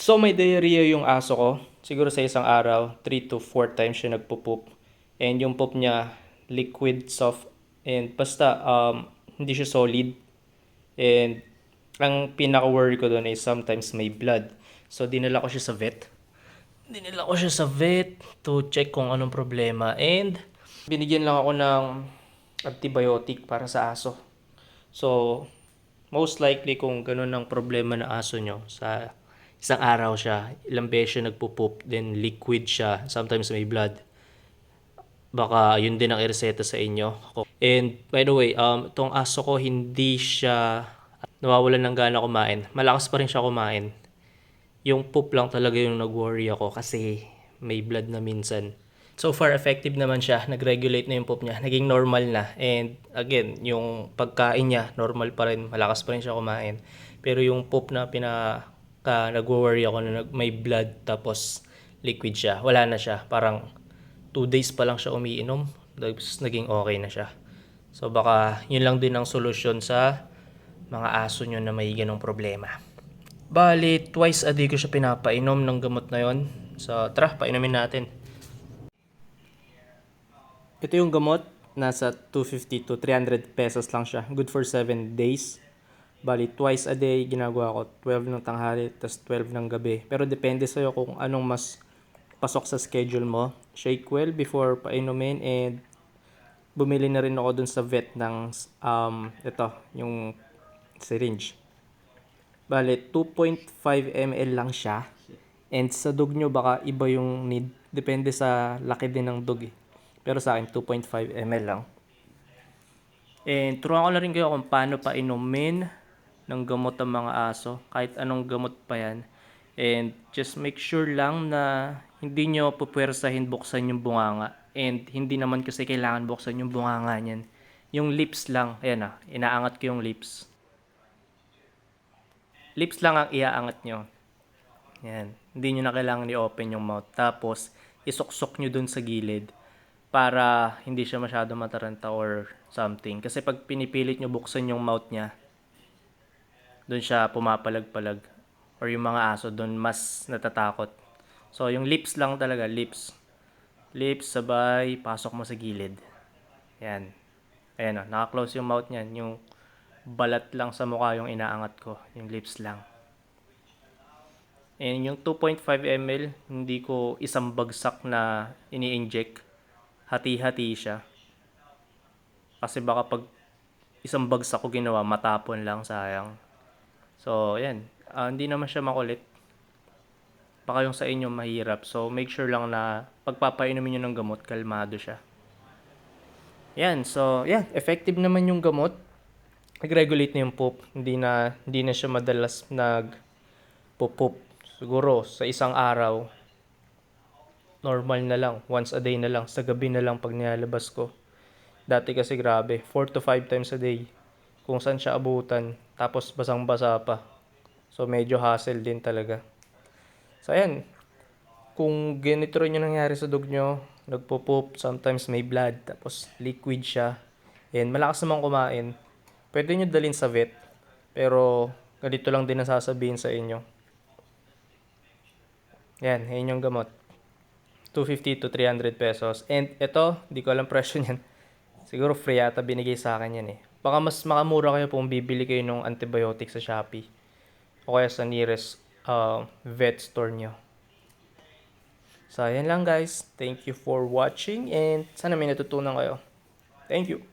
So may diarrhea yung aso ko. Siguro sa isang araw, 3 to 4 times siya nagpo-poop. And yung poop niya, liquid, soft, and basta um, hindi siya solid. And ang pinaka-worry ko doon is sometimes may blood. So dinala ko siya sa vet. Dinala ko siya sa vet to check kung anong problema. And binigyan lang ako ng antibiotic para sa aso. So, most likely kung ganun ang problema ng aso nyo, sa isang araw siya, ilang beses siya nagpo-poop, then liquid siya, sometimes may blood. Baka yun din ang ireseta sa inyo. And by the way, um, itong aso ko hindi siya nawawalan ng gana kumain. Malakas pa rin siya kumain. Yung poop lang talaga yung nag-worry ako kasi may blood na minsan. So far, effective naman siya. Nag-regulate na yung poop niya. Naging normal na. And again, yung pagkain niya, normal pa rin. Malakas pa rin siya kumain. Pero yung poop na pinaka nag-worry ako na may blood tapos liquid siya. Wala na siya. Parang 2 days pa lang siya umiinom. Tapos naging okay na siya. So baka yun lang din ang solusyon sa mga aso nyo na may ganong problema. Bali, twice a day ko siya pinapainom ng gamot na yon. So tara, painumin natin. Ito yung gamot. Nasa 250 to 300 pesos lang siya. Good for 7 days. Bali, twice a day ginagawa ko. 12 ng tanghali, tas 12 ng gabi. Pero depende sa'yo kung anong mas pasok sa schedule mo. Shake well before painumin and bumili na rin ako dun sa vet ng um, ito, yung syringe. Bale, 2.5 ml lang siya. And sa dog nyo, baka iba yung need. Depende sa laki din ng dog eh. Pero sa akin, 2.5 ml lang. And turuan ko na rin kayo kung paano pa inumin ng gamot ang mga aso. Kahit anong gamot pa yan. And just make sure lang na hindi nyo pupwersahin buksan yung bunganga. And hindi naman kasi kailangan buksan yung bunganga niyan. Yung lips lang. Ayan na, inaangat ko yung lips. Lips lang ang iaangat nyo. Yan. Hindi nyo na kailangan i-open yung mouth. Tapos, isuksok nyo dun sa gilid para hindi siya masyado mataranta or something. Kasi pag pinipilit nyo buksan yung mouth niya, dun siya pumapalag-palag. Or yung mga aso, dun mas natatakot. So, yung lips lang talaga, lips. Lips, sabay, pasok mo sa gilid. Yan. Ayan o, naka-close yung mouth niyan. Yung balat lang sa mukha yung inaangat ko. Yung lips lang. And yung 2.5 ml, hindi ko isang bagsak na ini-inject. Hati-hati siya. Kasi baka pag isang bagsak ko ginawa, matapon lang, sayang. So, yan. Ah, hindi naman siya makulit. Baka yung sa inyo mahirap. So, make sure lang na pagpapainumin nyo ng gamot, kalmado siya. Yan. So, yan. Effective naman yung gamot. Nag-regulate na yung poop. Hindi na, hindi na siya madalas nag poop Siguro sa isang araw, normal na lang. Once a day na lang. Sa gabi na lang pag nilalabas ko. Dati kasi grabe. 4 to 5 times a day. Kung saan siya abutan. Tapos basang-basa pa. So medyo hassle din talaga. So ayan. Kung ganito rin yung nangyari sa dog nyo, nagpo-poop, sometimes may blood, tapos liquid siya. And malakas naman kumain. Pwede nyo dalhin sa vet. Pero ganito lang din ang sasabihin sa inyo. Yan, yan yung gamot. 250 to 300 pesos. And ito, di ko alam presyo niyan. Siguro free yata binigay sa akin yan eh. Baka mas makamura kayo kung bibili kayo ng antibiotic sa Shopee. O kaya sa nearest uh, vet store nyo. So, yan lang guys. Thank you for watching and sana may natutunan kayo. Thank you.